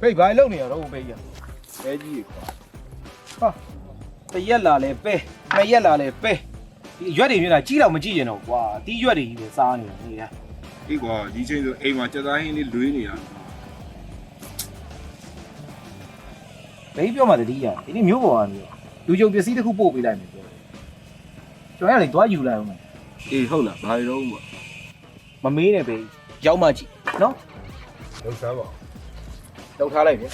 ဖေးဘာလုပ်နေရတော့ဖေးရပဲကြီးကွာဟာတရက်လာလဲပဲနှစ်ရက်လာလဲပဲဒီရွက်တွေမြင်တာကြီးတော့မကြည့်ရင်တော့ကွာတီးရွက်တွေကြီးပဲစားနေတာနေရဒီကွာဒီချိန်ဆိုအိမ်မှာကြက်သားဟင်းလေးလွေးနေတာဘယ်ပြောမှတတိယဒီနေ့မျိုးပေါ်ကနေလူကြုံပစ္စည်းတစ်ခုပို့ပေးလိုက်မယ်ပြောတယ်ကျွန်တော်ရလေသွားယူလိုက်အောင်မယ်အေးဟုတ်လားဘာတွေတော့ပေါ့မမေးနဲ့ပဲရောက်မှကြည့်နော် လောက်စားပါလောက်ထားလိုက်ပြီ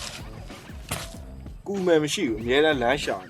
ကူမယ်မရှိဘူးအများနဲ့လမ်းရှာနေ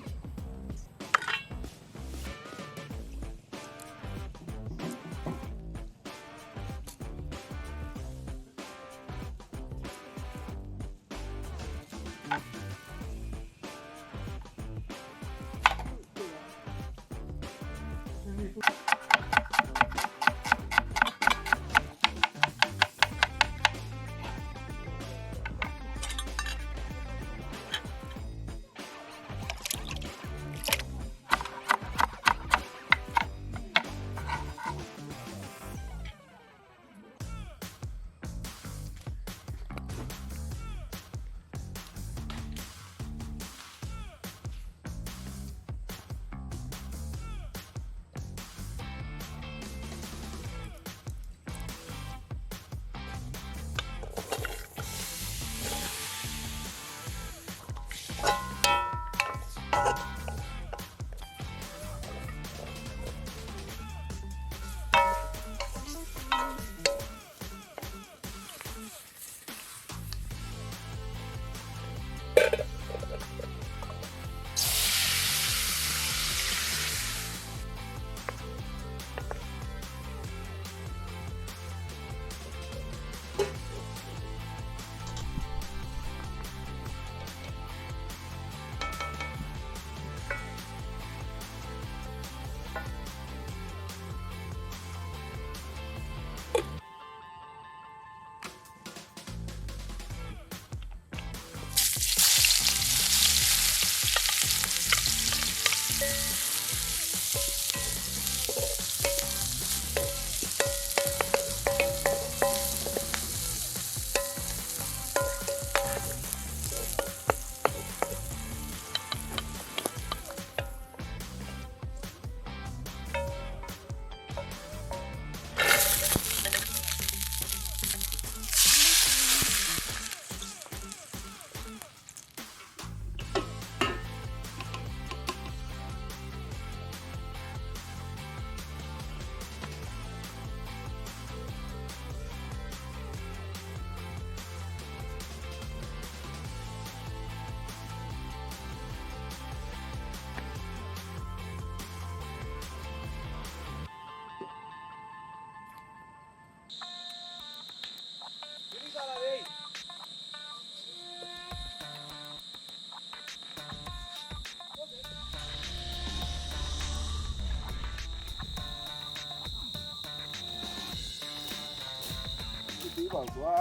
ဒီပါကွာ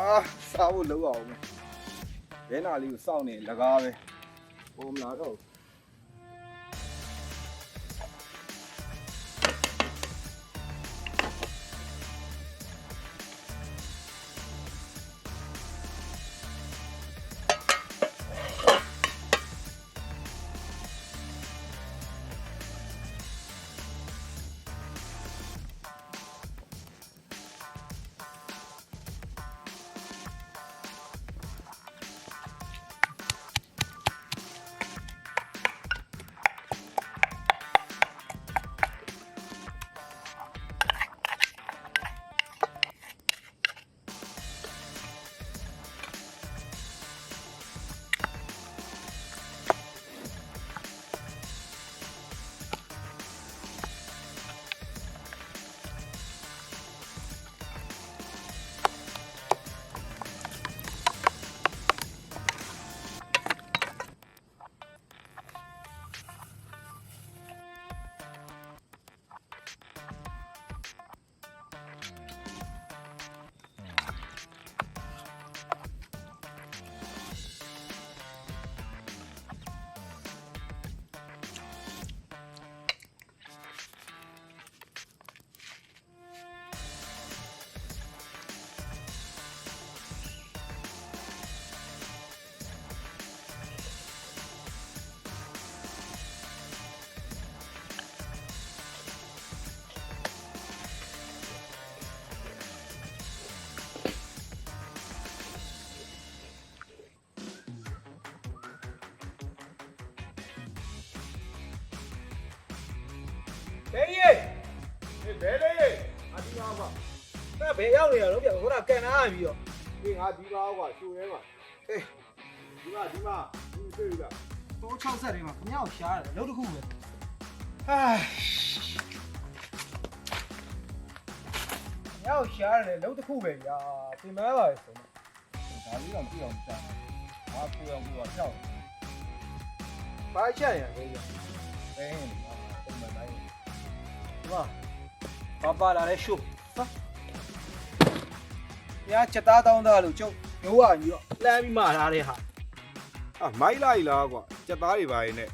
စားဖို့လောက်အောင်မယ်ဘဲနာလေးကိုစောင့်နေလကားပဲပုံမလာတော့ အဲ့ဘယ်ရောက်နေရတော့ဗျခုနကန်နာပြီးတော့ဒီငါဒီပါကွာရှိုးရဲမှာဟေးဒီမှာဒီမှာဒီတွေ့ပြီလားတိုး60တွေမှာခမရောက်ရှားတယ်လုံးတစ်ခုပဲဟာရောက်ရှားတယ်လုံးတစ်ခုပဲညာပြင်မဲပါလေဆိုတော့ဒါလေးတော့ပြည့်အောင်စမ်းငါပူအောင်ပူအောင်ကြောက်ဘာချက်ရလဲညာဘယ်ဟင်းပုံမှန်တိုင်းဒီမှာဘာပါလာလဲရှိုး ဟာညာချက်သားတောင်းသားလို့ကျုပ်ရိုးဝကြီးတော့လှမ်းပြီးမှထားတဲ့ဟာအာမိုက်လိုက်လားကွာစက်သားတွေပါရင်နဲ့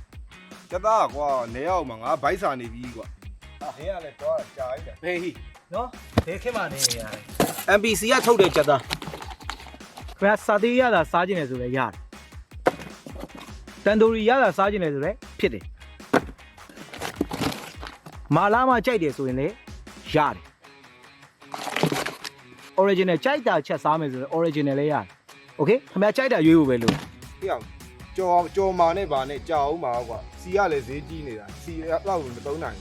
စက်သားကွာနေရောက်မှာငါဘိုက်စာနေပြီကွာအာဟင်းကလည်းတော့ကြာလိုက်တယ်ဘေးဟီနော်ဘယ်ခင်မှနေရတယ် MPC ကထုတ်တဲ့ချက်သားခင်ဗျာစာသေးရတာစားခြင်းလေဆိုလဲရတယ်တန်တိုရီရတာစားခြင်းလေဆိုလဲဖြစ်တယ်မာလာမကြိုက်တယ်ဆိုရင်လေရတယ် original ကြိုက်တာချက်စားမယ်ဆိုရင် original လည်းရတယ် okay ခင်ဗျာကြိုက်တာရွေးဖို့ပဲလို့ပြအောင်ကြော်ကြော်မာနဲ့ဗာနဲ့ကြာအောင်ပါကွာစီကလည်းဈေးကြီးနေတာစီတော့မသုံးနိုင်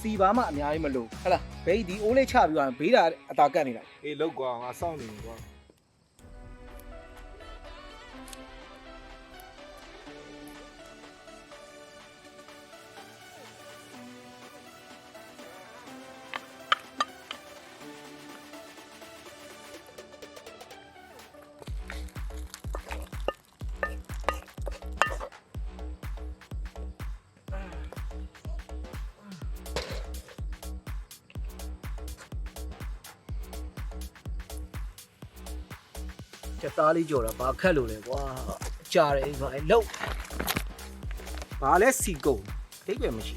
စီပါမှအများကြီးမလို့ဟဟလားဘေးဒီအိုးလေးချပြီးတော့ဘေးတာအတာကတ်နေတာအေးလောက်ကွာငါစောင့်နေကွာ ချက်သားလေးကြော်တာဘာခက်လို့လဲကွာကြားတယ်ကွာအဲ့လောက်ဘာလဲစီကုန်တိတ်ပဲမရှိ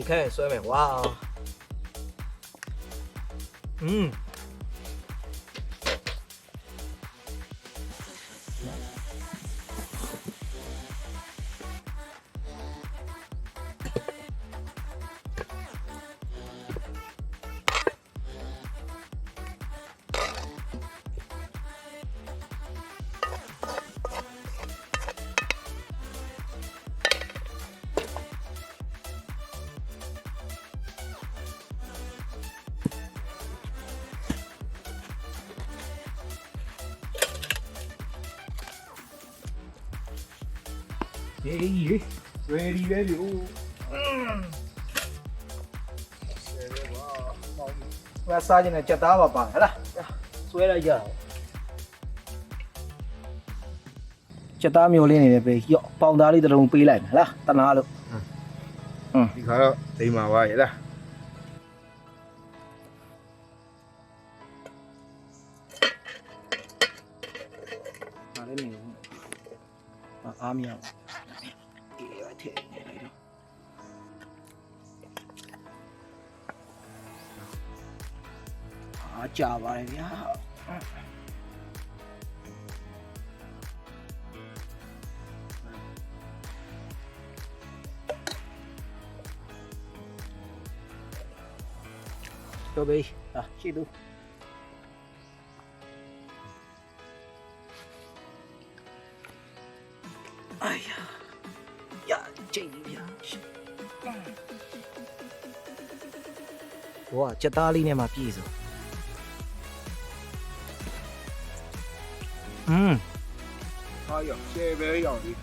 ဒီခက်ဆွဲမယ်ဝါ อืมဟေးရေ ready ပဲပြီဦးငါစားခြင်းနဲ့ကြက်သားပါပါဟဲ့လားဆွဲလိုက်ကြတော့ကြက်သားမျိုးလေးနေတယ်ပဲရော့ပေါင်သားလေးတစ်လုံးပေးလိုက်မယ်ဟလားတနာလို့ဒီခါတော့ဒိမ်မာပါရဲ့လားဒါလည်းနေဘူးအားမရဘူး အားကြပါလေဗျာ Cho bi. À, chị tu. Ai da. Ya, chị ya. ဟိုကကြက်သားလေးနဲ့မှပြည့်စုံ อืมဟာရရှယ်ပဲရောင်လေး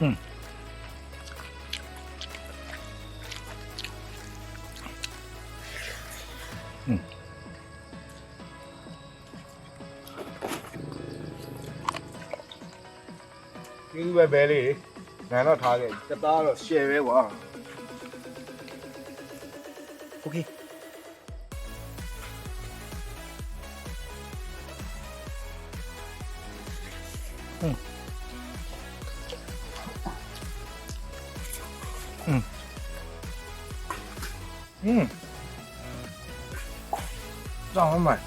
ကျေးဇူးပဲပဲလေးငန်တော့ထားခဲ့ကြက်သားတော့ရှယ်ပဲကွာโ嗯。嗯。让我买。